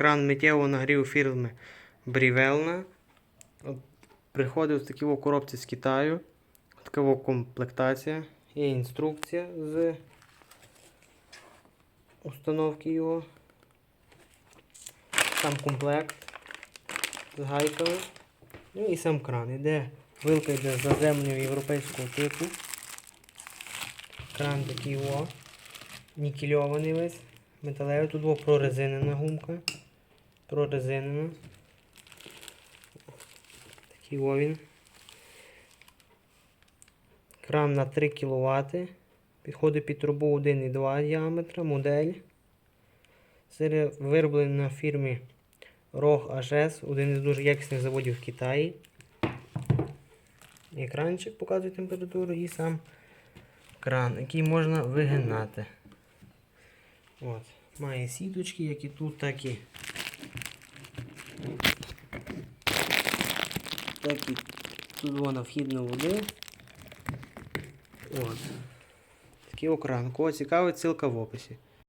кран миттєвого нагріву фірми Брівелна. Приходив такі о коробці з Китаю. Така комплектація. Є інструкція з установки його. Сам комплект з гайками. Ну і сам кран. Іде вилка йде з заземною європейського типу. Кран такий о. Нікельований весь. Металевий. Тут о, прорезинена гумка. Прорезинена. Такий о він. Кран на 3 кВт. Підходить під трубу 1,2 діаметра, модель. Серія вироблена на фірмі ROG HS, один із дуже якісних заводів в Китаї. Екранчик показує температуру і сам кран, який можна вигинати. От. Має сіточки, як і тут, так і. Так і тут вона вхідна води. От. Такий окран. Кого цікавить, ссылка в описі.